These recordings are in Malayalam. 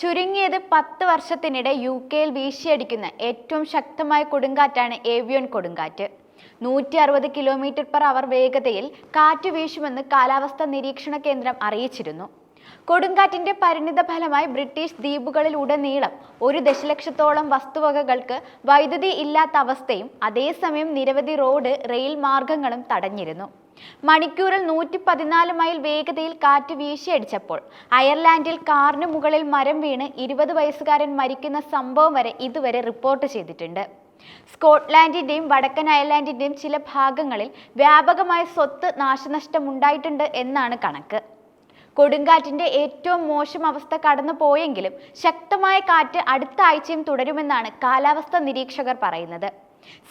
ചുരുങ്ങിയത് പത്ത് വർഷത്തിനിടെ യു കെയിൽ വീശിയടിക്കുന്ന ഏറ്റവും ശക്തമായ കൊടുങ്കാറ്റാണ് ഏവിയൻ കൊടുങ്കാറ്റ്. നൂറ്റി അറുപത് കിലോമീറ്റർ പെർ അവർ വേഗതയിൽ കാറ്റ് വീശുമെന്ന് കാലാവസ്ഥാ നിരീക്ഷണ കേന്ദ്രം അറിയിച്ചിരുന്നു. കൊടുങ്കാറ്റിന്റെ പരിണിത ഫലമായി ബ്രിട്ടീഷ് ദ്വീപുകളിൽ ഉടനീളം ഒരു ദശലക്ഷത്തോളം വസ്തുവകകൾക്ക് വൈദ്യുതി ഇല്ലാത്ത അവസ്ഥയും അതേസമയം നിരവധി റോഡ് റെയിൽ മാർഗങ്ങളും തടഞ്ഞിരുന്നു. മണിക്കൂറിൽ നൂറ്റി പതിനാല് മൈൽ വേഗതയിൽ കാറ്റ് വീശിയടിച്ചപ്പോൾ അയർലാൻഡിൽ കാറിന് മുകളിൽ മരം വീണ് ഇരുപത് വയസ്സുകാരൻ മരിക്കുന്ന സംഭവം വരെ ഇതുവരെ റിപ്പോർട്ട് ചെയ്തിട്ടുണ്ട്. സ്കോട്ട്ലാൻഡിന്റെയും വടക്കൻ അയർലാൻഡിന്റെയും ചില ഭാഗങ്ങളിൽ വ്യാപകമായ സ്വത്ത് നാശനഷ്ടം ഉണ്ടായിട്ടുണ്ട് എന്നാണ് കണക്ക്. കൊടുങ്കാറ്റിന്റെ ഏറ്റവും മോശം അവസ്ഥ കടന്നു പോയെങ്കിലും ശക്തമായ കാറ്റ് അടുത്ത ആഴ്ചയും തുടരുമെന്നാണ് കാലാവസ്ഥാ നിരീക്ഷകർ പറയുന്നത്.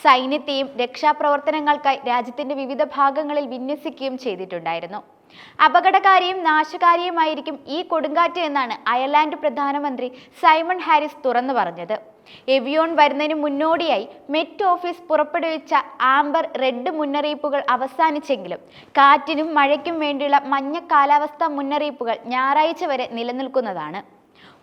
സൈന്യത്തെയും രക്ഷാപ്രവർത്തനങ്ങൾക്കായി രാജ്യത്തിന്റെ വിവിധ ഭാഗങ്ങളിൽ വിന്യസിക്കുകയും ചെയ്തിട്ടുണ്ടായിരുന്നു. അപകടകാരിയും നാശകാരിയുമായിരിക്കും ഈ കൊടുങ്കാറ്റ് എന്നാണ് അയർലാൻഡ് പ്രധാനമന്ത്രി സൈമൺ ഹാരിസ് തുറന്നു പറഞ്ഞത്. എവിയോൺ വരുന്നതിന് മുന്നോടിയായി മെറ്റ് ഓഫീസ് പുറപ്പെടുവിച്ച ആംബർ റെഡ് മുന്നറിയിപ്പുകൾ അവസാനിച്ചെങ്കിലും കാറ്റിനും മഴയ്ക്കും വേണ്ടിയുള്ള മഞ്ഞ കാലാവസ്ഥാ മുന്നറിയിപ്പുകൾ ഞായറാഴ്ച വരെ നിലനിൽക്കുന്നതാണ്.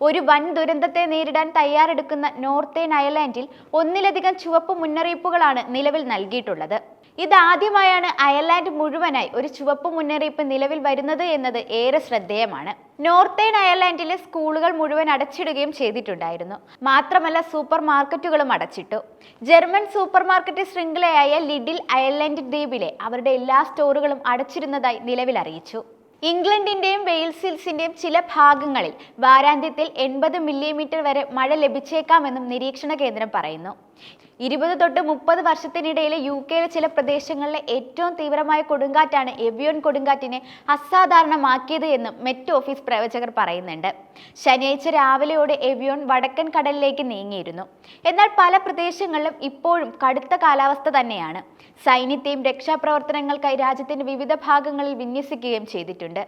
ഒരു വൻ ദുരന്തത്തെ നേരിടാൻ തയ്യാറെടുക്കുന്ന നോർത്തേൺ അയർലാൻഡിൽ ഒന്നിലധികം ചുവപ്പ് മുന്നറിയിപ്പുകളാണ് നിലവിൽ നൽകിയിട്ടുള്ളത്. ഇതാദ്യമായാണ് അയർലാൻഡ് മുഴുവനായി ഒരു ചുവപ്പ് മുന്നറിയിപ്പ് നിലവിൽ വരുന്നത് എന്നത് ഏറെ ശ്രദ്ധേയമാണ്. നോർത്തേൺ അയർലാൻഡിലെ സ്കൂളുകൾ മുഴുവൻ അടച്ചിടുകയും ചെയ്തിട്ടുണ്ടായിരുന്നു. മാത്രമല്ല സൂപ്പർ മാർക്കറ്റുകളും അടച്ചിട്ടു. ജർമ്മൻ സൂപ്പർ മാർക്കറ്റ് ശൃംഖലയായ ലിഡിൽ അയർലൻഡ് ദ്വീപിലെ അവരുടെ എല്ലാ സ്റ്റോറുകളും അടച്ചിരുന്നതായി നിലവിൽ അറിയിച്ചു. ഇംഗ്ലണ്ടിന്റെയും വെയിൽസിൽസിന്റെയും ചില ഭാഗങ്ങളിൽ വാരാന്ത്യത്തിൽ എൺപത് മില്ലിമീറ്റർ വരെ മഴ ലഭിച്ചേക്കാമെന്നും നിരീക്ഷണ കേന്ദ്രം പറയുന്നു. ഇരുപത് തൊട്ട് മുപ്പത് വർഷത്തിനിടയിലെ യു കെയിലെ ചില പ്രദേശങ്ങളിലെ ഏറ്റവും തീവ്രമായ കൊടുങ്കാറ്റാണ് എവിയോൺ കൊടുങ്കാറ്റിനെ അസാധാരണമാക്കിയത് എന്നും മെറ്റ് ഓഫീസ് പ്രവചകർ പറയുന്നുണ്ട്. ശനിയാഴ്ച രാവിലെയോടെ എവിയോൺ വടക്കൻ കടലിലേക്ക് നീങ്ങിയിരുന്നു. എന്നാൽ പല പ്രദേശങ്ങളിലും ഇപ്പോഴും കടുത്ത കാലാവസ്ഥ തന്നെയാണ്. സൈന്യത്തെയും രക്ഷാപ്രവർത്തനങ്ങൾക്കായി രാജ്യത്തിന്റെ വിവിധ ഭാഗങ്ങളിൽ വിന്യസിക്കുകയും ചെയ്തിട്ടുണ്ട്.